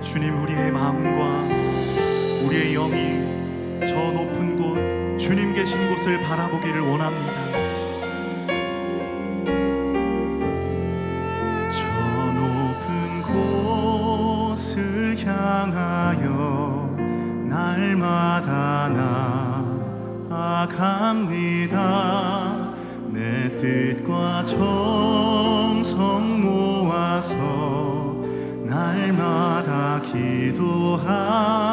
주님 우리의 마음과 우리의 영이 저 높은 곳 주님 계신 곳을 바라보기를 원합니다. 갑니다. 내 뜻과 정성 모아서 날마다 기도하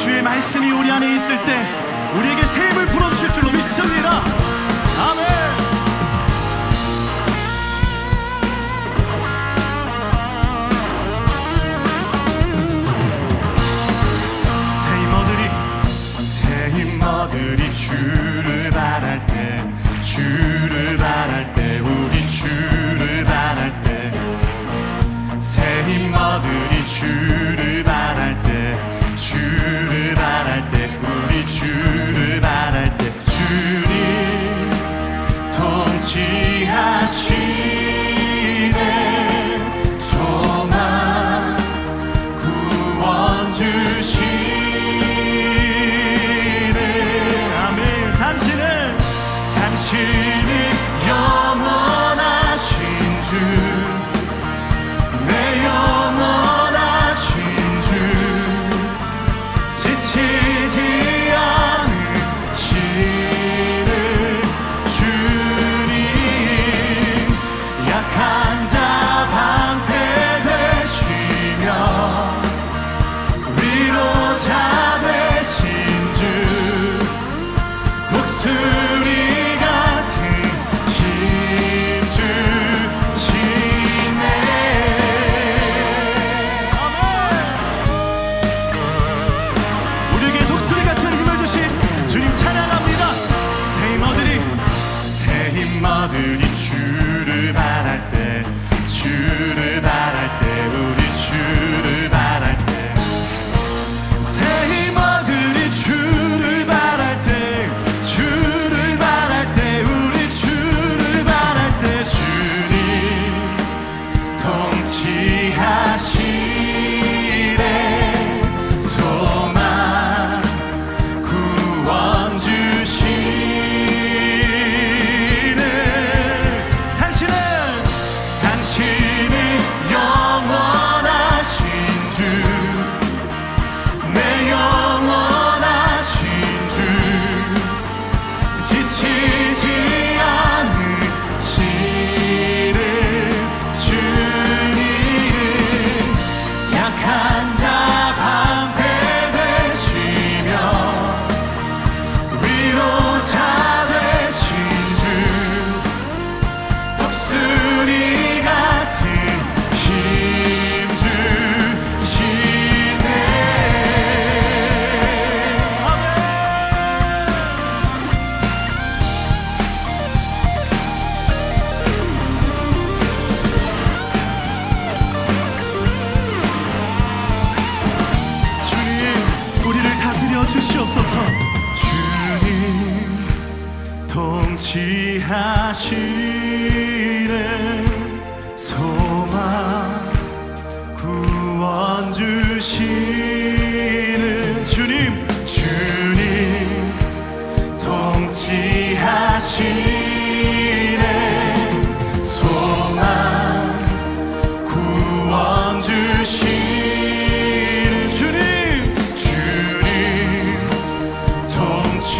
주의 말씀이 우리 안에 있을 때 우리에게 세임을 풀어주실 줄로 믿습니다. 아멘. 들이 주를 바랄 때 주를 바랄 때 우리 주를 바랄 때 새 힘어들이 주를 바랄 때 주를 바랄 때 우리 주를 바랄 때 주님 통치하시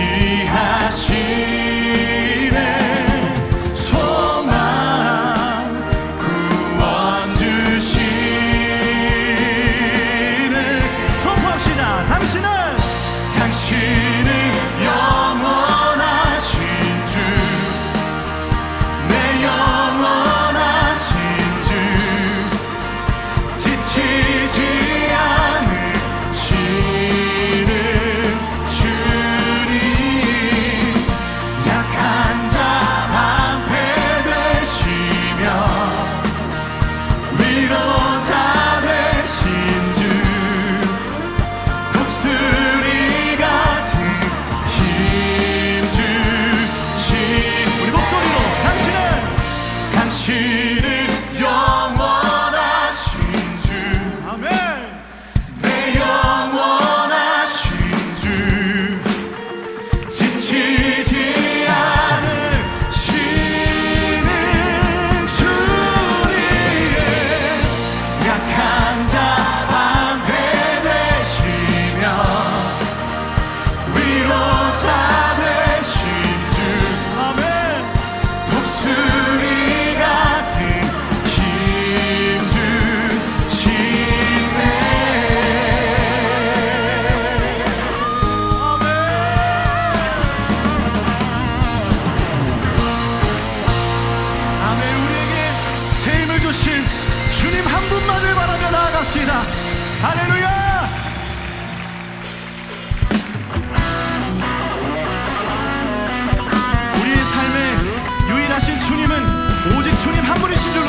취하 한 분이신 줄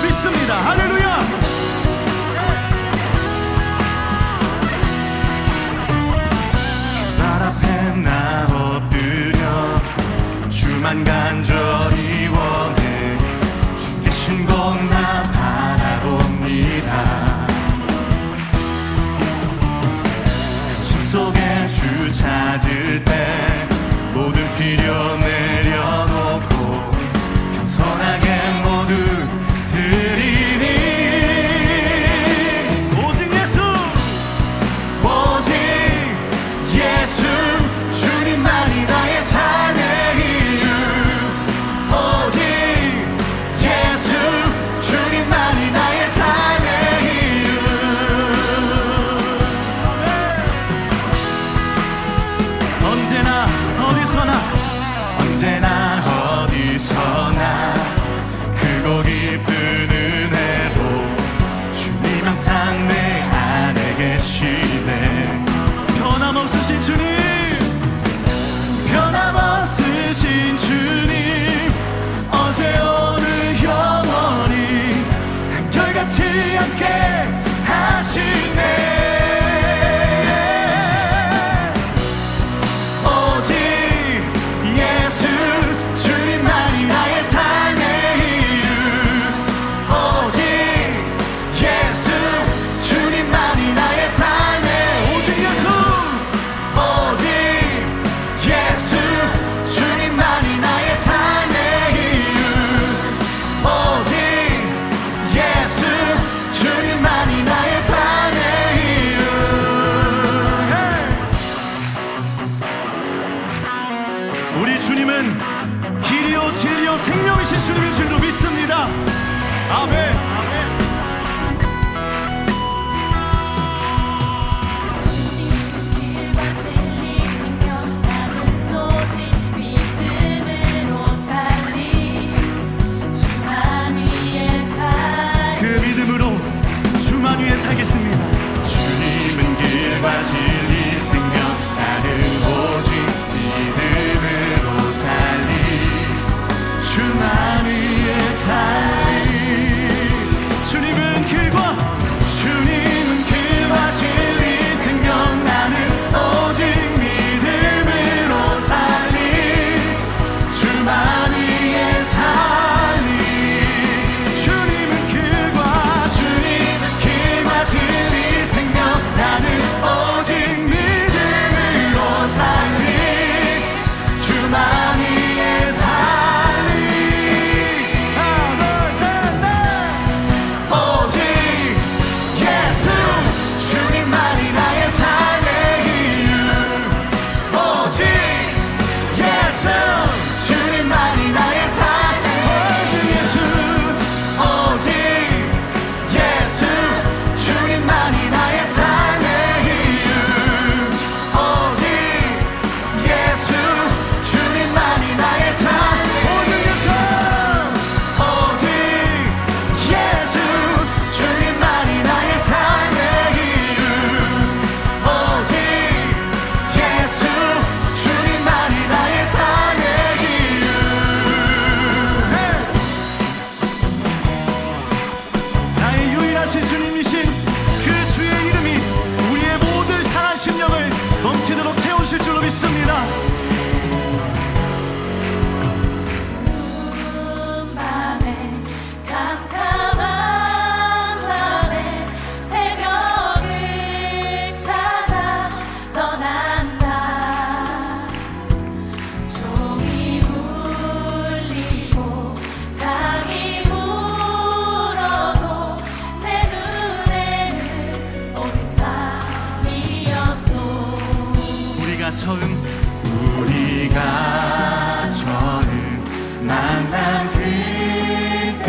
만난 그때는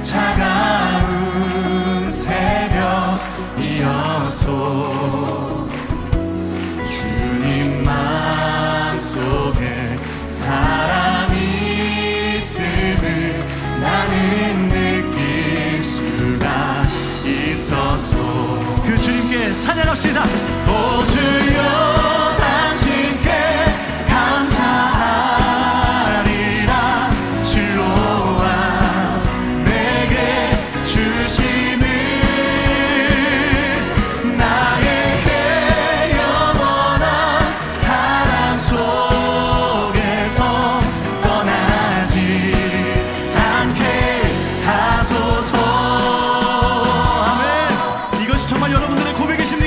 차가운 새벽이었소 주님 마음속에 사랑이 있음을 나는 느낄 수가 있었소 그 주님께 찬양합시다.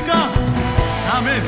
믿습니까? 아멘.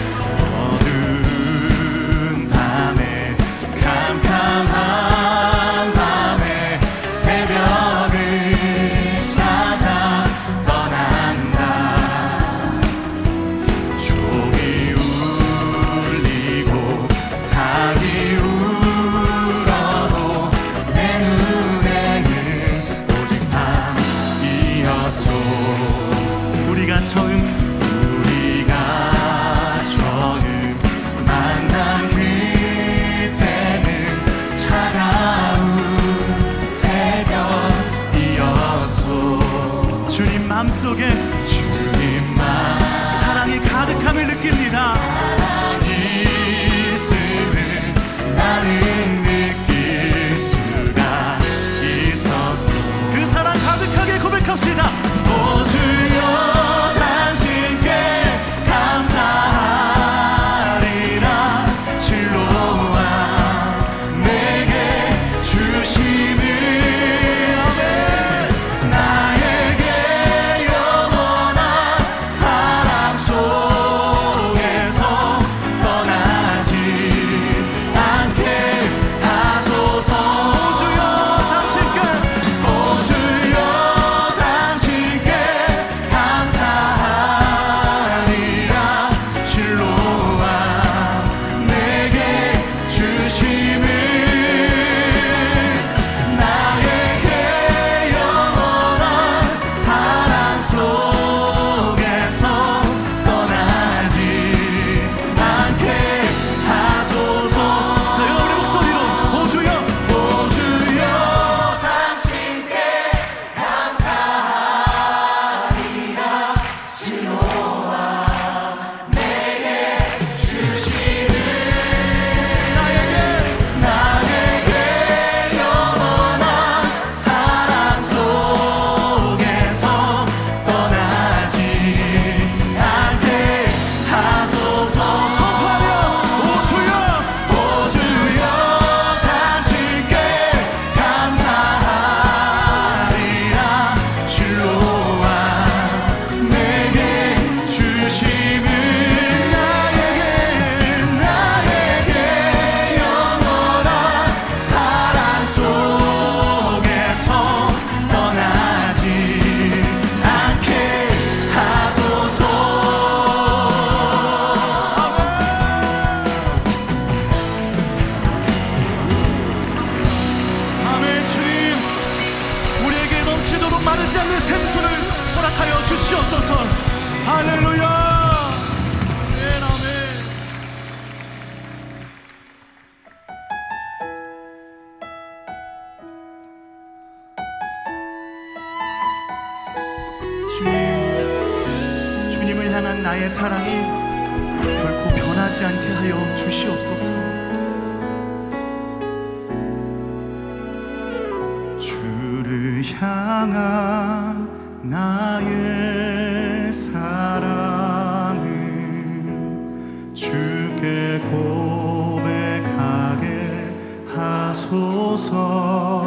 주옵소서.